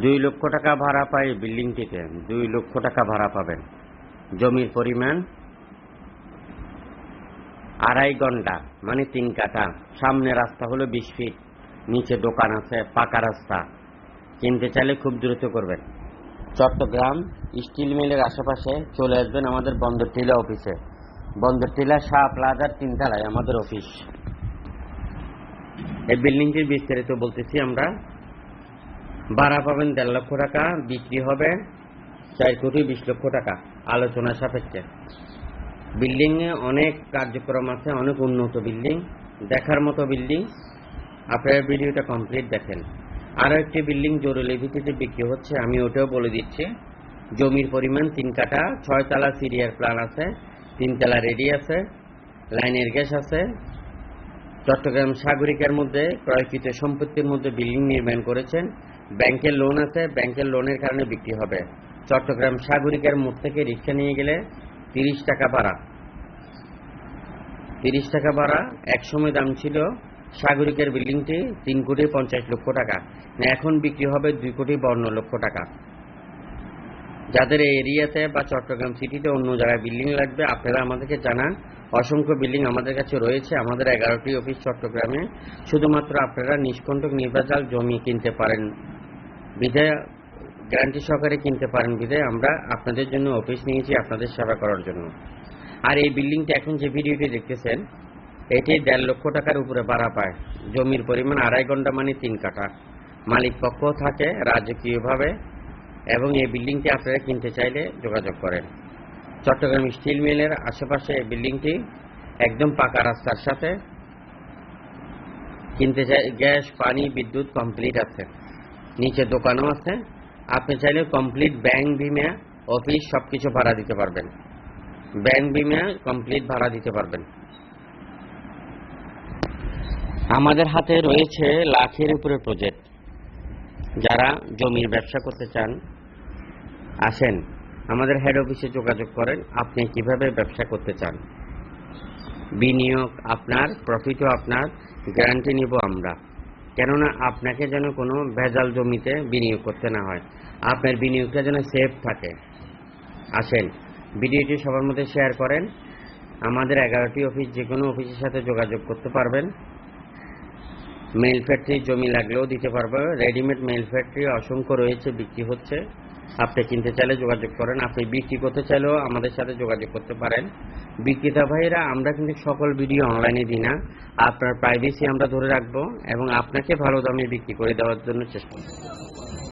দুই লক্ষ টাকা ভাড়া পাই বিল্ডিংটিতে দুই লক্ষ টাকা ভাড়া পাবেন। জমির পরিমাণ আড়াই ঘণ্টা মানে তিন কাঠা। সামনে রাস্তা হলো বিশ ফিট, নিচে দোকান আছে, পাকা রাস্তা। কিনতে চাইলে খুব দ্রুত করবেন। চট্টগ্রাম স্টিল মিলের আশেপাশে চলে আসবেন আমাদের বন্দর টিলা অফিসে। বন্দর টিলা শাহ প্লাজার তিনতলায় আমাদের অফিস। এই বিল্ডিংটির বিস্তারিত বলতেছি আমরা। ভাড়া পাবেন দেড় লক্ষ টাকা, বিক্রি হবে চার কোটি বিশ লক্ষ টাকা, আলোচনা সাপেক্ষে। বিল্ডিং এ অনেক কার্যক্রম আছে, অনেক উন্নত বিল্ডিং, দেখার মতো বিল্ডিং। আপনারা ভিডিওটা কমপ্লিট দেখেন। আরও একটি বিল্ডিং জরুরি ভিত্তিতে বিক্রি হচ্ছে, আমি ওটাও বলে দিচ্ছি। জমির পরিমাণ তিন কাঠা ছয়তলা সিরিয়ার প্ল্যান আছে তিনতলা রেডি আছে, লাইনের গ্যাস আছে। চট্টগ্রাম সাগরিকার মধ্যে ক্রয়কৃত সম্পত্তির মধ্যে বিল্ডিং নির্মাণ করেছেন। ব্যাংকের লোন আছে, ব্যাংকের লোনের কারণে বিক্রি হবে। চট্টগ্রাম সাগরিকার মোড় থেকে রিক্সা নিয়ে গেলে তিরিশ টাকা ভাড়া। তিরিশ টাকা ভাড়া, একসময় দাম ছিল সাগরিকের বিল্ডিংটি তিন কোটি পঞ্চাশ লক্ষ টাকা। এখন বিক্রি হবে দুই কোটি বান্ন লক্ষ টাকা। যাদের এই এরিয়াতে বা চট্টগ্রাম সিটিতে অন্য জায়গায় বিল্ডিং লাগবে, আপনারা আমাদেরকে জানান। অসংখ্য বিল্ডিং আমাদের কাছে রয়েছে। আমাদের এগারোটি অফিস চট্টগ্রামে। শুধুমাত্র আপনারা নিষ্কণ্টক নির্বাচাল জমি কিনতে পারেন। বিধায় গ্যারান্টি সহকারে কিনতে পারেন বিধায় আমরা আপনাদের জন্য অফিস নিয়েছি, আপনাদের সেবা করার জন্য। আর এই বিল্ডিংটা এখন যে ভিডিওটি দেখতেছেন, এটি দেড় লক্ষ টাকার উপরে ভাড়া পায়। জমির পরিমাণ আড়াই ঘণ্টা মানে তিন কাঠা। মালিক পক্ষ থাকে রাজকীয়ভাবে এবং এই বিল্ডিংটি আপনারা কিনতে চাইলে যোগাযোগ করেন। চট্টগ্রাম স্টিল মিলের আশেপাশে এই বিল্ডিংটি একদম পাকা রাস্তার সাথে কিনতে চাই গ্যাস, পানি, বিদ্যুৎ কমপ্লিট আছে। নিচে দোকানও আছে। আপনি চাইলে কমপ্লিট ব্যাংক বিমা অফিস সবকিছু ভাড়া দিতে পারবেন। ব্যাংক বিমা কমপ্লিট ভাড়া দিতে পারবেন। আমাদের হাতে রয়েছে লাখের উপরে প্রজেক্ট যারা জমির ব্যবসা করতে চান, আসেন, আমাদের হেড অফিসে যোগাযোগ করেন, আপনি কীভাবে ব্যবসা করতে চান। বিনিয়োগ আপনার প্রফিটও আপনার গ্যারান্টি নিব আমরা। কেননা আপনাকে যেন কোনো ভেজাল জমিতে বিনিয়োগ করতে না হয়। আপনার বিনিয়োগটা যেন সেফ থাকে। আসেন, ভিডিওটি সবার মধ্যে শেয়ার করেন। আমাদের এগারোটি অফিস যে কোনো অফিসের সাথে যোগাযোগ করতে পারবেন। মেল ফ্যাক্টরি জমি লাগলেও দিতে পারবে। রেডিমেড মেল ফ্যাক্টরি অসংখ্য রয়েছে, বিক্রি হচ্ছে। আপনি কিনতে চাইলে যোগাযোগ করেন, আপনি বিক্রি করতে চাইলেও আমাদের সাথে যোগাযোগ করতে পারেন। বিক্রেতা ভাইরা আমরা কিন্তু সকল ভিডিও অনলাইনে দিই না। আপনার প্রাইভেসি আমরা ধরে রাখব এবং আপনাকে ভালো দামে বিক্রি করে দেওয়ার জন্য চেষ্টা করব।